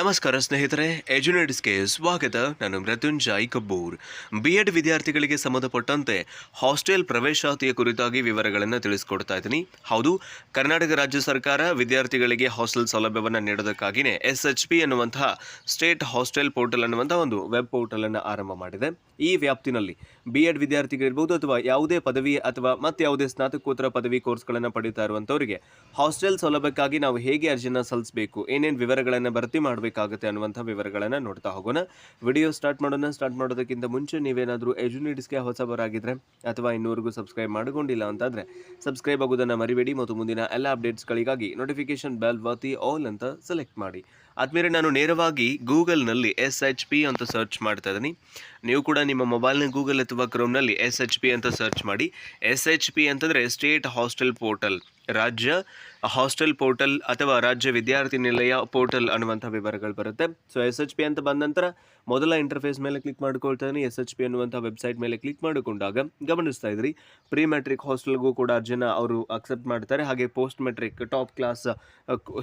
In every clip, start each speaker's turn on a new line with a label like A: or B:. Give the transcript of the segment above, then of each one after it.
A: ನಮಸ್ಕಾರ ಸ್ನೇಹಿತರೆ ಎಜುನೇಟ್ಸ್ಗೆ ಸ್ವಾಗತ. ನಾನು ಮೃತ್ಯುಂಜಯ್ ಕಬ್ಬೂರ್. ಬಿ ಎಡ್ ವಿದ್ಯಾರ್ಥಿಗಳಿಗೆ ಸಂಬಂಧಪಟ್ಟಂತೆ ಹಾಸ್ಟೆಲ್ ಪ್ರವೇಶಾತಿಯ ಕುರಿತಾಗಿ ವಿವರಗಳನ್ನು ತಿಳಿಸ್ಕೊಡ್ತಾ ಇದ್ದೀನಿ. ಹೌದು, ಕರ್ನಾಟಕ ರಾಜ್ಯ ಸರ್ಕಾರ ವಿದ್ಯಾರ್ಥಿಗಳಿಗೆ ಹಾಸ್ಟೆಲ್ ಸೌಲಭ್ಯವನ್ನು ನೀಡೋದಕ್ಕಾಗಿಯೇ ಎಸ್ ಎಚ್ ಪಿ ಎನ್ನುವಂತಹ ಸ್ಟೇಟ್ ಹಾಸ್ಟೆಲ್ ಪೋರ್ಟಲ್ ಅನ್ನುವಂಥ ಒಂದು ವೆಬ್ ಪೋರ್ಟಲ್ ಅನ್ನು ಆರಂಭ ಮಾಡಿದೆ. ಈ ವ್ಯಾಪ್ತಿನಲ್ಲಿ ಬಿ ಎಡ್ ವಿದ್ಯಾರ್ಥಿಗಳಿರ್ಬೋದು ಅಥವಾ ಯಾವುದೇ ಪದವಿ ಅಥವಾ ಮತ್ತೆ ಯಾವುದೇ ಸ್ನಾತಕೋತ್ತರ ಪದವಿ ಕೋರ್ಸ್ಗಳನ್ನು ಪಡೀತಾ ಇರುವಂಥವರಿಗೆ ಹಾಸ್ಟೆಲ್ ಸೌಲಭ್ಯಕ್ಕಾಗಿ ನಾವು ಹೇಗೆ ಅರ್ಜಿನ ಸಲ್ಲಿಸಬೇಕು, ಏನೇನು ವಿವರಗಳನ್ನು ಭರ್ತಿ ಮಾಡಬೇಕಾಗುತ್ತೆ ಅನ್ನುವಂಥ ವಿವರಗಳನ್ನು ನೋಡ್ತಾ ಹೋಗೋಣ. ವಿಡಿಯೋ ಸ್ಟಾರ್ಟ್ ಮಾಡೋಣ. ಸ್ಟಾರ್ಟ್ ಮಾಡೋದಕ್ಕಿಂತ ಮುಂಚೆ ನೀವೇನಾದರೂ ಎಜುನಿಟ್ಸ್ಗೆ ಹೊಸಬರಾಗಿದ್ದರೆ ಅಥವಾ ಇನ್ನೂರಿಗೂ ಸಬ್ಸ್ಕ್ರೈಬ್ ಮಾಡಿಕೊಂಡಿಲ್ಲ ಅಂತಂದರೆ ಸಬ್ಸ್ಕ್ರೈಬ್ ಆಗೋದನ್ನು ಮರಿಬೇಡಿ ಮತ್ತು ಮುಂದಿನ ಎಲ್ಲ ಅಪ್ಡೇಟ್ಸ್ಗಳಿಗಾಗಿ ನೋಟಿಫಿಕೇಶನ್ ಬೆಲ್ ವಾತಿ ಆಲ್ ಅಂತ ಸೆಲೆಕ್ಟ್ ಮಾಡಿ. ಆದ್ಮೇಲೆ ನಾನು ನೇರವಾಗಿ ಗೂಗಲ್ನಲ್ಲಿ ಎಸ್ ಎಚ್ ಪಿ ಅಂತ ಸರ್ಚ್ ಮಾಡ್ತಾ ಇದ್ದೀನಿ. ನೀವು ಕೂಡ ನಿಮ್ಮ ಮೊಬೈಲ್ನ ಗೂಗಲ್ ಅಥವಾ ಕ್ರೋಮ್ನಲ್ಲಿ ಎಸ್ ಎಚ್ ಪಿ ಅಂತ ಸರ್ಚ್ ಮಾಡಿ. ಎಸ್ ಎಚ್ ಪಿ ಅಂತಂದರೆ ಸ್ಟೇಟ್ ಹಾಸ್ಟೆಲ್ ಪೋರ್ಟಲ್, ರಾಜ್ಯ ಹಾಸ್ಟೆಲ್ ಪೋರ್ಟಲ್ ಅಥವಾ ರಾಜ್ಯ ವಿದ್ಯಾರ್ಥಿ ನಿಲಯ ಪೋರ್ಟಲ್ ಅನ್ನುವಂಥ ವಿವರಗಳು ಬರುತ್ತೆ. ಸೊ ಎಸ್ ಎಚ್ ಪಿ ಅಂತ ಬಂದ ನಂತರ ಮೊದಲ ಇಂಟರ್ಫೇಸ್ ಮೇಲೆ ಕ್ಲಿಕ್ ಮಾಡ್ಕೊಳ್ತಾನೆ ಎಸ್ ಎಚ್ ಪಿ ಅನ್ನುವಂಥ ವೆಬ್ಸೈಟ್ ಮೇಲೆ ಕ್ಲಿಕ್ ಮಾಡಿಕೊಂಡಾಗ ಗಮನಿಸ್ತಾ ಇದ್ರಿ ಪ್ರೀ ಮೆಟ್ರಿಕ್ ಹಾಸ್ಟೆಲ್ಗೂ ಕೂಡ ಅರ್ಜಿನ ಅವರು ಅಕ್ಸೆಪ್ಟ್ ಮಾಡ್ತಾರೆ. ಹಾಗೆ ಪೋಸ್ಟ್ ಮೆಟ್ರಿಕ್ ಟಾಪ್ ಕ್ಲಾಸ್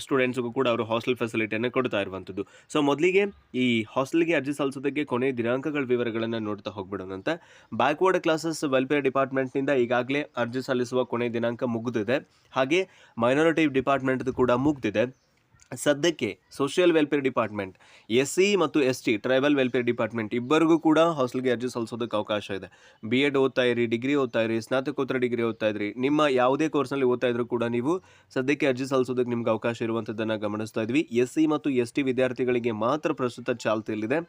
A: ಸ್ಟೂಡೆಂಟ್ಸ್ಗೂ ಕೂಡ ಅವರು ಹಾಸ್ಟೆಲ್ ಫೆಸಿಲಿಟಿಯನ್ನು ಕೊಡ್ತಾ ಇರುವಂಥದ್ದು. ಸೊ ಮೊದಲಿಗೆ ಈ ಹಾಸ್ಟೆಲ್ಗೆ ಅರ್ಜಿ ಸಲ್ಲಿಸೋದಕ್ಕೆ ಕೊನೆ ದಿನಾಂಕಗಳ ವಿವರಗಳನ್ನು ನೋಡ್ತಾ ಹೋಗ್ಬಿಡೋಣಂತೆ ಬ್ಯಾಕ್ವರ್ಡ್ ಕ್ಲಾಸಸ್ ವೆಲ್ಫೇರ್ ಡಿಪಾರ್ಟ್ಮೆಂಟ್ನಿಂದ ಈಗಾಗಲೇ ಅರ್ಜಿ ಸಲ್ಲಿಸುವ ಕೊನೆ ದಿನಾಂಕ ಮುಗಿದಿದೆ. ಹಾಗೆ ಮೈನಾರಿಟಿ ಡಿಪಾರ್ಟ್ಮೆಂಟ್ದು ಕೂಡ ಮುಗ್ದಿದೆ. ಸದ್ಯಕ್ಕೆ social welfare department S C ಮತ್ತು S T tribal welfare department ಇಬ್ಬರಿಗೂ ಕೂಡ ಹಾಸ್ಟೆಲ್ಗೆ ಅರ್ಜಿ ಸಲ್ಲಿಸೋದಕ್ಕೆ ಅವಕಾಶ ಇದೆ. ಬಿ ಎಡ್ ಓದ್ತಾ ಇರಿ ಡಿಗ್ರಿ ಓದ್ತಾ ಇರಿ, ಸ್ನಾತಕೋತ್ತರ ಡಿಗ್ರಿ ಓದ್ತಾ ಇದ್ರಿ, ನಿಮ್ಮ ಯಾವುದೇ ಕೋರ್ಸ್ನಲ್ಲಿ ಓದ್ತಾ ಇದ್ರೂ ಕೂಡ ನೀವು ಸದ್ಯಕ್ಕೆ ಅರ್ಜಿ ಸಲ್ಲಿಸೋದಕ್ಕೆ ನಿಮ್ಗೆ ಅವಕಾಶ ಇರುವಂಥದ್ದನ್ನು ಗಮನಿಸ್ತಾ ಇದ್ವಿ. ಎಸ್ ಸಿ ಮತ್ತು ಎಸ್ ಟಿ ವಿದ್ಯಾರ್ಥಿಗಳಿಗೆ ಮಾತ್ರ ಪ್ರಸ್ತುತ ಚಾಲ್ತಿಯಲ್ಲಿದೆ.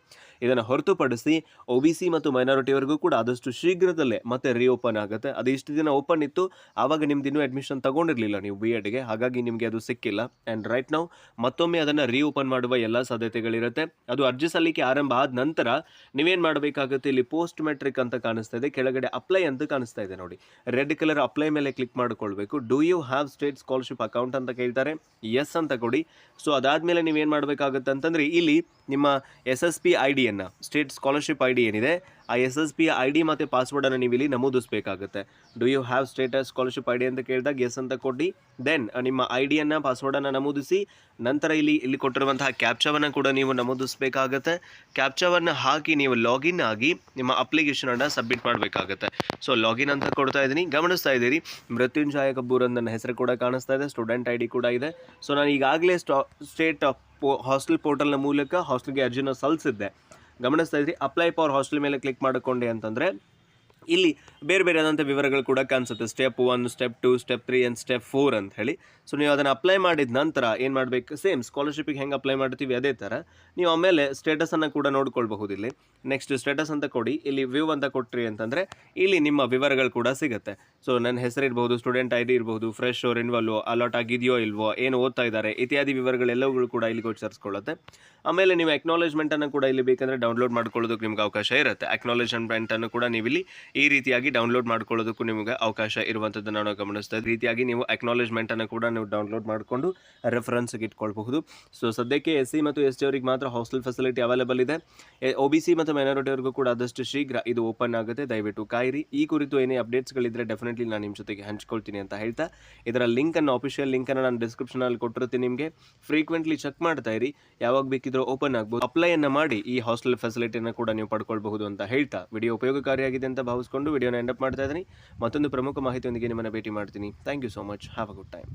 A: ಇದನ್ನು ಹೊರತುಪಡಿಸಿ ಒ ಬಿ ಸಿ ಮತ್ತು ಮೈನಾರಿಟಿವರೆಗೂ ಕೂಡ ಆದಷ್ಟು ಶೀಘ್ರದಲ್ಲೇ ಮತ್ತೆ ರೀಓಪನ್ ಆಗುತ್ತೆ. ಅದು ಇಷ್ಟು ದಿನ ಓಪನ್ ಇತ್ತು. ಆವಾಗ ನಿಮ್ದು ಇನ್ನೂ ಅಡ್ಮಿಷನ್ ತಗೊಂಡಿರಲಿಲ್ಲ ನೀವು ಬಿ ಎಡ್ಗೆ ಹಾಗಾಗಿ ನಿಮಗೆ ಅದು ಸಿಕ್ಕಿಲ್ಲ. ಆ್ಯಂಡ್ ರೈಟ್ ನಾವು ಮತ್ತೊಮ್ಮೆ ಅದನ್ನು ರೀಓಪನ್ ಮಾಡುವ ಎಲ್ಲ ಸಾಧ್ಯತೆಗಳಿರುತ್ತೆ. ಅದು ಅರ್ಜಿ ಸಲ್ಲಿಕೆ ಆರಂಭ ಆದ ನಂತರ ನೀವೇನು ಮಾಡಬೇಕಾಗುತ್ತೆ? ಇಲ್ಲಿ ಪೋಸ್ಟ್ ಮೆಟ್ರಿಕ್ ಅಂತ ಕಾಣಿಸ್ತಾ ಇದೆ. ಕೆಳಗಡೆ ಅಪ್ಲೈ ಅಂತ ಕಾಣಿಸ್ತಾ ಇದೆ ನೋಡಿ. ರೆಡ್ ಕಲರ್ ಅಪ್ಲೈ ಮೇಲೆ ಕ್ಲಿಕ್ ಮಾಡಿಕೊಳ್ಬೇಕು. Do you have state scholarship account ಅಂತ ಕೇಳ್ತಾರೆ. ಎಸ್ ಅಂತ ಕೊಡಿ. ಸೊ ಅದಾದಮೇಲೆ ನೀವೇನು ಮಾಡಬೇಕಾಗುತ್ತೆ ಅಂತಂದರೆ, ಇಲ್ಲಿ ನಿಮ್ಮ ಎಸ್ ಎಸ್ ಪಿ ಐ ಡಿಯನ್ನು ಸ್ಟೇಟ್ ಸ್ಕಾಲರ್ಶಿಪ್ ಐ ಡಿ ಏನಿದೆ ಆ S S P I D ಮತ್ತು ಪಾಸ್ವರ್ಡನ್ನು ನೀವು ಇಲ್ಲಿ ನಮೂದಿಸಬೇಕಾಗುತ್ತೆ. Do you have status scholarship I D ಅಂತ ಕೇಳಿದಾಗ ಎಸ್ ಅಂತ ಕೊಡಿ. ದೆನ್ ನಿಮ್ಮ ಐ ಡಿಯನ್ನು ಪಾಸ್ವರ್ಡನ್ನು ನಮೂದಿಸಿ, ನಂತರ ಇಲ್ಲಿ ಇಲ್ಲಿ ಕೊಟ್ಟಿರುವಂತಹ ಕ್ಯಾಪ್ಚವನ್ನು ಕೂಡ ನೀವು ನಮೂದಿಸಬೇಕಾಗತ್ತೆ. ಕ್ಯಾಪ್ಚಾವನ್ನು ಹಾಕಿ ನೀವು ಲಾಗಿನ್ ಆಗಿ ನಿಮ್ಮ ಅಪ್ಲಿಕೇಶನನ್ನು ಸಬ್ಮಿಟ್ ಮಾಡಬೇಕಾಗತ್ತೆ. ಸೊ ಲಾಗಿನ್ ಅಂತ ಕೊಡ್ತಾ ಇದ್ದೀನಿ. ಗಮನಿಸ್ತಾ ಇದ್ದೀರಿ, ಮೃತ್ಯುಂಜಯ ಕಬ್ಬೂರ್ ಅಂತ ನನ್ನ ಹೆಸರು ಕೂಡ ಕಾಣಿಸ್ತಾ ಇದೆ ಸ್ಟೂಡೆಂಟ್ ಐ ಕೂಡ ಇದೆ. ಸೊ ನಾನು ಈಗಾಗಲೇ ಸ್ಟಾ ಸ್ಟೇಟ್ ಪೋ ಹಾಸ್ಟೆಲ್ ಪೋರ್ಟಲ್ನ ಮೂಲಕ ಹಾಸ್ಟೆಲ್ಗೆ ಅರ್ಜಿನ ಸಲ್ಲಿಸಿದ್ದೆ ಗಮನಿಸ್ತಾ ಇದ್ರಿ. ಅಪ್ಲೈ ಫಾರ್ ಹಾಸ್ಟೆಲ್ ಮೇಲೆ ಕ್ಲಿಕ್ ಮಾಡಿಕೊಂಡೆ ಅಂತಂದರೆ ಇಲ್ಲಿ ಬೇರೆ ಬೇರೆ ಆದಂಥ ವಿವರಗಳು ಕೂಡ ಕಾಣಿಸುತ್ತೆ. Step one step two step three and step four ಅಂತ ಹೇಳಿ. ಸೊ ನೀವು ಅದನ್ನು ಅಪ್ಲೈ ಮಾಡಿದ ನಂತರ ಏನು ಮಾಡಬೇಕು? ಸೇಮ್ ಸ್ಕಾಲರ್ಶಿಪ್ಪಿಗೆ ಹೆಂಗೆ ಅಪ್ಲೈ ಮಾಡ್ತೀವಿ ಅದೇ ಥರ ನೀವು ಆಮೇಲೆ ಸ್ಟೇಟಸನ್ನು ಕೂಡ ನೋಡ್ಕೊಳ್ಬಹುದು ಇಲ್ಲಿ. ನೆಕ್ಸ್ಟ್ ಸ್ಟೇಟಸ್ ಅಂತ ಕೊಡಿ. ಇಲ್ಲಿ ವ್ಯೂ ಅಂತ ಕೊಟ್ರಿ ಅಂತಂದರೆ ಇಲ್ಲಿ ನಿಮ್ಮ ವಿವರಗಳು ಕೂಡ ಸಿಗುತ್ತೆ. ಸೊ ನನ್ನ ಹೆಸರು ಇರ್ಬೋದು ಸ್ಟೂಡೆಂಟ್ ಐ ಡಿ ಇರ್ಬೋದು ಫ್ರೆಶ್ ರಿನ್ವಲ್ವೋ ಅಲಾಟ್ ಆಗಿದೆಯೋ ಇಲ್ವೋ, ಏನು ಓದ್ತಾ ಇದ್ದಾರೆ, ಇತ್ಯಾದಿ ವಿವರಗಳೆಲ್ಲವುಗಳು ಕೂಡ ಇಲ್ಲಿ ಗೋಚರಿಸ್ಕೊಳ್ಳುತ್ತೆ ಆಮೇಲೆ ನೀವು ಅಕ್ನಾಲೇಜ್ಮೆಂಟನ್ನು ಕೂಡ ಇಲ್ಲಿ ಬೇಕಂದರೆ ಡೌನ್ಲೋಡ್ ಮಾಡ್ಕೊಳ್ಳೋದಕ್ಕೆ ನಿಮ್ಗೆ ಅವಕಾಶ ಇರುತ್ತೆ. ಅಕ್ನಾಲೇಜ್ಮೆಂಟನ್ನು ಕೂಡ ನೀವು ಇಲ್ಲಿ ಈ ರೀತಿಯಾಗಿ ಡೌನ್ಲೋಡ್ ಮಾಡ್ಕೊಳ್ಳೋದಕ್ಕೂ ನಿಮಗೆ ಅವಕಾಶ ಇರುವಂಥದ್ದನ್ನು ನಾವು ಗಮನಿಸ್ತಾ. ರೀತಿಯಾಗಿ ನೀವು ಅಕ್ನಾಲೇಜ್ಮೆಂಟನ್ನು ಕೂಡ ನೀವು ಡೌನ್ಲೋಡ್ ಮಾಡಿಕೊಂಡು ರೆಫರೆನ್ಸ್ಗೆ ಇಟ್ಕೊಳ್ಬಹುದು. ಸೊ ಸದ್ಯಕ್ಕೆ ಎಸ್ ಸಿ ಮತ್ತು ಎಸ್ ಟಿ ಅವರಿಗೆ ಮಾತ್ರ ಹಾಸ್ಟೆಲ್ ಫೆಸಿಲಿಟಿ ಅವೈಲೇಬಲ್ ಇದೆ. ಒ ಬಿ ಸಿ ಮತ್ತು ಮೈನಾರಿಟಿ ಅವರಿಗೂ ಕೂಡ ಆದಷ್ಟು ಶೀಘ್ರ ಇದು ಓಪನ್ ಆಗುತ್ತೆ. ದಯವಿಟ್ಟು ಕಾಯಿರಿ. ಈ ಕುರಿತು ಏನೇ ಅಪ್ಡೇಟ್ಸ್ಗಳಿದ್ರೆ ಡೆಫಿನೆಟ್ಲಿ ನಾನು ನಿಮ್ಮ ಜೊತೆಗೆ ಹಂಚ್ಕೊಳ್ತೀನಿ ಅಂತ ಹೇಳ್ತಾ, ಇದರ ಲಿಂಕನ್ನು ಅಫಿಷಿಯಲ್ ಲಿಂಕನ್ನು ನಾನು ಡಿಸ್ಕ್ರಿಪ್ಷನಲ್ಲಿ ಕೊಟ್ಟಿರ್ತೀನಿ ನಿಮಗೆ. ಫ್ರೀಕ್ವೆಂಟ್ಲಿ ಚೆಕ್ ಮಾಡ್ತಾ ಇರಿ. ಯಾವಾಗ ಬೇಕಿದ್ರೂ ಓಪನ್ ಆಗ್ಬೋದು. ಅಪ್ಲೈಯನ್ನು ಮಾಡಿ, ಈ ಹಾಸ್ಟೆಲ್ ಫೆಸಿಲಿಟಿಯನ್ನು ಕೂಡ ನೀವು ಪಡ್ಕೊಳ್ಬಹುದು ಅಂತ ಹೇಳ್ತಾ. ವಿಡಿಯೋ ಉಪಯೋಗಕಾರಿಯಾಗಿದೆ ಅಂತ ಭಾವಿಸ್ಕೊಂಡು ವಿಡಿಯೋನ ಎಂಡಪ್ ಮಾಡ್ತಾ ಇದ್ದೀನಿ. ಮತ್ತೊಂದು ಪ್ರಮುಖ ಮಾಹಿತಿಯೊಂದಿಗೆ ನಿಮ್ಮನ್ನು ಭೇಟಿ ಮಾಡ್ತೀನಿ. Thank you so much have a good time